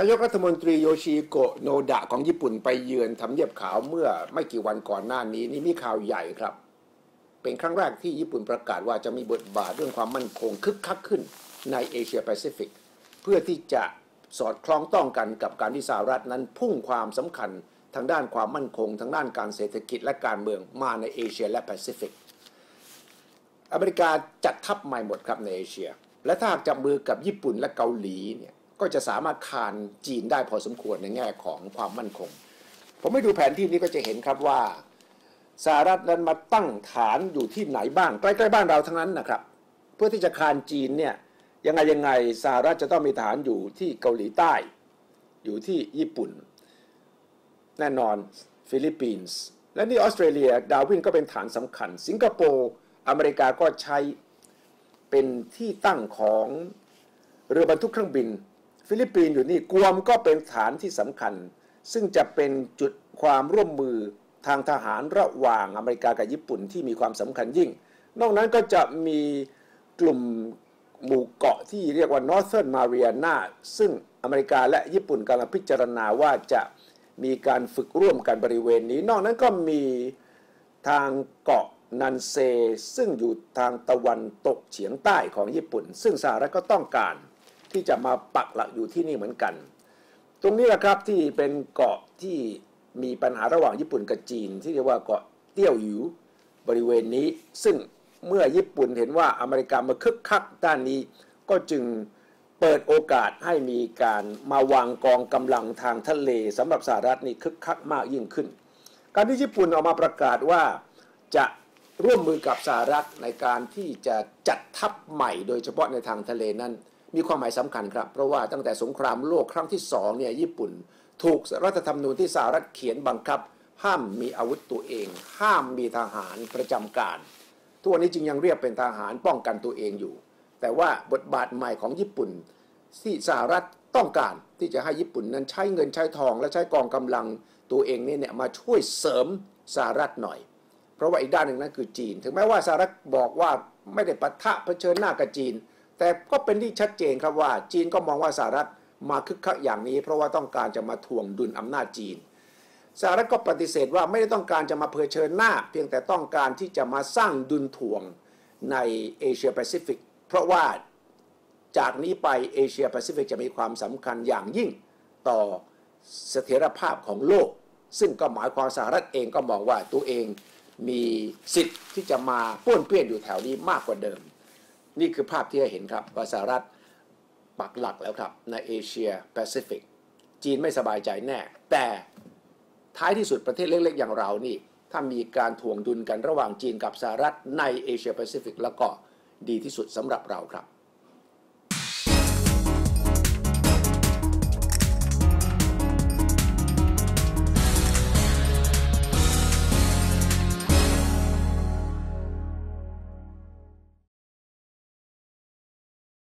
นายกรัฐมนตรีโยชิโกะโนดะของญี่ปุ่นไปเยือนทำเนียบขาวเมื่อไม่กี่วันก่อนหน้านี้นี่มีข่าวใหญ่ครับ เป็นครั้งแรกที่ญี่ปุ่นประกาศว่าจะมีบทบาทเรื่องความมั่นคงคึกคักขึ้นในเอเชียแปซิฟิก เพื่อที่จะสอดคล้องต้องกันกับการที่สหรัฐนั้นพุ่งความสำคัญทางด้านความมั่นคง ทางด้านการเศรษฐกิจและการเมืองมาในเอเชียและแปซิฟิก อเมริกาจัดทัพใหม่หมดครับในเอเชีย และถ้าหากจับมือกับญี่ปุ่นและเกาหลีเนี่ย ก็จะสามารถคานจีนได้พอสมควรในแง่ของความมั่นคง ผมไม่ดูแผนที่นี้ก็จะเห็นครับว่าสหรัฐนั้นมาตั้งฐานอยู่ที่ไหนบ้าง ใกล้ๆบ้านเราทั้งนั้นนะครับ เพื่อที่จะคานจีนเนี่ยยังไงยังไงสหรัฐจะต้องมีฐานอยู่ที่เกาหลีใต้ อยู่ที่ญี่ปุ่น แน่นอนฟิลิปปินส์และนี่ออสเตรเลียดาวินก็เป็นฐานสำคัญ สิงคโปร์อเมริกาก็ใช้เป็นที่ตั้งของเรือบรรทุกเครื่องบิน ฟิลิปปินส์อยู่นี่กวมก็เป็นฐานที่สำคัญ ซึ่งจะเป็นจุดความร่วมมือทางทหารระหว่างอเมริกากับญี่ปุ่นที่มีความสำคัญยิ่ง นอกนั้นก็จะมีกลุ่มหมู่เกาะที่เรียกว่า Northern Mariana ซึ่งอเมริกาและญี่ปุ่นกำลังพิจารณาว่าจะมีการฝึกร่วมกันบริเวณนี้ นอกนั้นก็มีทางเกาะนันเซ ซึ่งอยู่ทางตะวันตกเฉียงใต้ของญี่ปุ่น ซึ่งสหรัฐก็ต้องการ ที่จะมาปักหลักอยู่ที่นี่เหมือนกัน ตรงนี้แหละครับที่เป็นเกาะที่มีปัญหาระหว่างญี่ปุ่นกับจีน ที่เรียกว่าเกาะเตี้ยวหยูบริเวณนี้ ซึ่งเมื่อญี่ปุ่นเห็นว่าอเมริกามาคึกคักด้านนี้ก็จึงเปิดโอกาสให้มีการมาวางกองกำลังทางทะเลสำหรับสหรัฐนี่คึกคักมากยิ่งขึ้น การที่ญี่ปุ่นออกมาประกาศว่าจะร่วมมือกับสหรัฐในการที่จะจัดทัพใหม่ โดยเฉพาะในทางทะเลนั้น มีความหมายสำคัญครับ เพราะว่าตั้งแต่สงครามโลกครั้งที่สองเนี่ยญี่ปุ่น ถูกรัฐธรรมนูญที่สหรัฐเขียนบังคับ ห้ามมีอาวุธตัวเอง ห้ามมีทหารประจำการตัวนี้จึงยังเรียกเป็นทหารป้องกันตัวเองอยู่ แต่ว่าบทบาทใหม่ของญี่ปุ่นที่สหรัฐต้องการที่จะให้ญี่ปุ่นนั้นใช้เงินใช้ทอง และใช้กองกำลังตัวเองนี่เนี่ยมาช่วยเสริมสหรัฐหน่อย เพราะว่าอีกด้านหนึ่งนั้นคือจีน ถึงแม้ว่าสหรัฐบอกว่าไม่ได้ปะทะเผชิญหน้ากับจีน แต่ก็เป็นที่ชัดเจนครับว่า จีนก็มองว่าสหรัฐมาคึกคักอย่างนี้ เพราะว่าต้องการจะมาทวงดุลอำนาจจีนสหรัฐก็ปฏิเสธว่าไม่ได้ต้องการจะมาเผชิญหน้า เพียงแต่ต้องการที่จะมาสร้างดุลถ่วงในเอเชียแปซิฟิกเพราะว่าจากนี้ไปเอเชียแปซิฟิกจะมีความสำคัญอย่างยิ่งต่อเสถียรภาพของโลก ซึ่งก็หมายความสหรัฐเองก็มองว่าตัวเองมีสิทธิ์ที่จะมาป้วนเปี้ยนอยู่แถวนี้มากกว่าเดิม นี่คือภาพที่ให้เห็นครับว่าสหรัฐปักหลักแล้วครับ ในเอเชียแปซิฟิกจีนไม่สบายใจแน่ แต่ท้ายที่สุดประเทศเล็ก ๆ อย่างเรานี่ ถ้ามีการถ่วงดุลกันระหว่างจีนกับสหรัฐในเอเชียแปซิฟิกแล้วก็ดีที่สุดสำหรับเราครับ